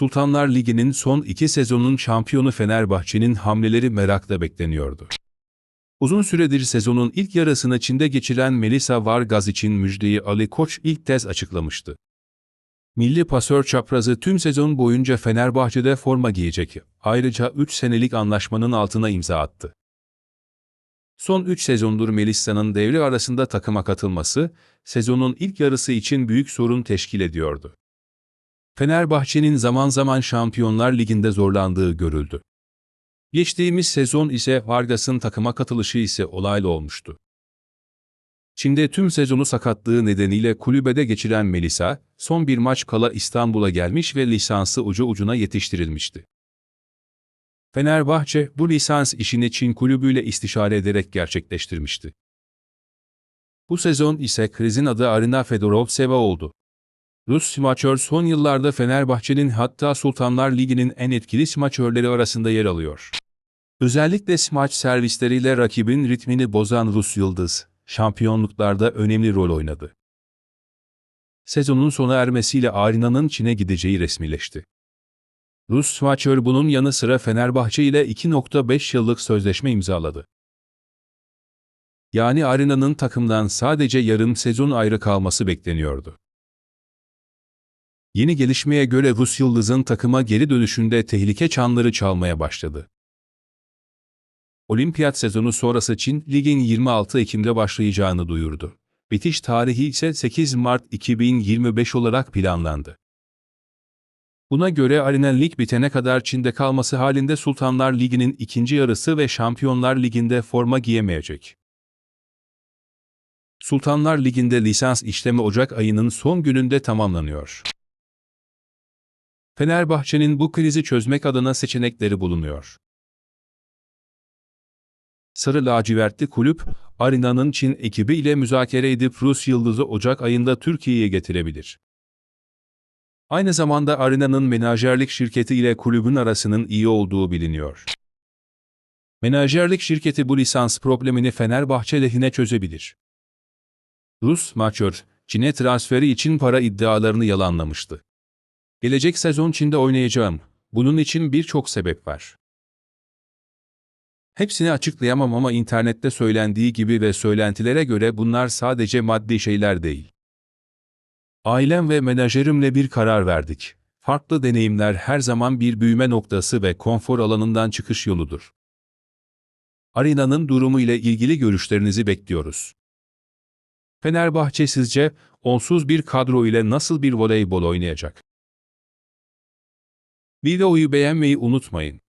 Sultanlar Ligi'nin son iki sezonun şampiyonu Fenerbahçe'nin hamleleri merakla bekleniyordu. Uzun süredir sezonun ilk yarısını Çin'de geçiren Melisa Vargas için müjdeyi Ali Koç ilk kez açıklamıştı. Milli pasör çaprazı tüm sezon boyunca Fenerbahçe'de forma giyecek. Ayrıca 3 senelik anlaşmanın altına imza attı. Son 3 sezondur Melisa'nın devre arasında takıma katılması, sezonun ilk yarısı için büyük sorun teşkil ediyordu. Fenerbahçe'nin zaman zaman Şampiyonlar Ligi'nde zorlandığı görüldü. Geçtiğimiz sezon ise Vargas'ın takıma katılışı ise olaylı olmuştu. Çin'de tüm sezonu sakatlığı nedeniyle kulübede geçiren Melisa, son bir maç kala İstanbul'a gelmiş ve lisansı ucu ucuna yetiştirilmişti. Fenerbahçe bu lisans işini Çin kulübüyle istişare ederek gerçekleştirmişti. Bu sezon ise krizin adı Arina Fedorovseva oldu. Rus smaçör son yıllarda Fenerbahçe'nin hatta Sultanlar Ligi'nin en etkili smaçörleri arasında yer alıyor. Özellikle smaç servisleriyle rakibin ritmini bozan Rus yıldız, şampiyonluklarda önemli rol oynadı. Sezonun sona ermesiyle Arina'nın Çin'e gideceği resmileşti. Rus smaçör bunun yanı sıra Fenerbahçe ile 2.5 yıllık sözleşme imzaladı. Yani Arina'nın takımdan sadece yarım sezon ayrı kalması bekleniyordu. Yeni gelişmeye göre Rus Yıldız'ın takıma geri dönüşünde tehlike çanları çalmaya başladı. Olimpiyat sezonu sonrası Çin, ligin 26 Ekim'de başlayacağını duyurdu. Bitiş tarihi ise 8 Mart 2025 olarak planlandı. Buna göre Arena Lig bitene kadar Çin'de kalması halinde Sultanlar Ligi'nin ikinci yarısı ve Şampiyonlar Ligi'nde forma giyemeyecek. Sultanlar Ligi'nde lisans işlemi Ocak ayının son gününde tamamlanıyor. Fenerbahçe'nin bu krizi çözmek adına seçenekleri bulunuyor. Sarı lacivertli kulüp, Arina'nın Çin ekibi ile müzakere edip Rus yıldızı Ocak ayında Türkiye'ye getirebilir. Aynı zamanda Arina'nın menajerlik şirketi ile kulübün arasının iyi olduğu biliniyor. Menajerlik şirketi bu lisans problemini Fenerbahçe lehine çözebilir. Rus maçör, Çin'e transferi için para iddialarını yalanlamıştı. Gelecek sezon Çin'de oynayacağım. Bunun için birçok sebep var. Hepsini açıklayamam ama internette söylendiği gibi ve söylentilere göre bunlar sadece maddi şeyler değil. Ailem ve menajerimle bir karar verdik. Farklı deneyimler her zaman bir büyüme noktası ve konfor alanından çıkış yoludur. Arina'nın durumu ile ilgili görüşlerinizi bekliyoruz. Fenerbahçe sizce onsuz bir kadro ile nasıl bir voleybol oynayacak? Videoyu beğenmeyi unutmayın.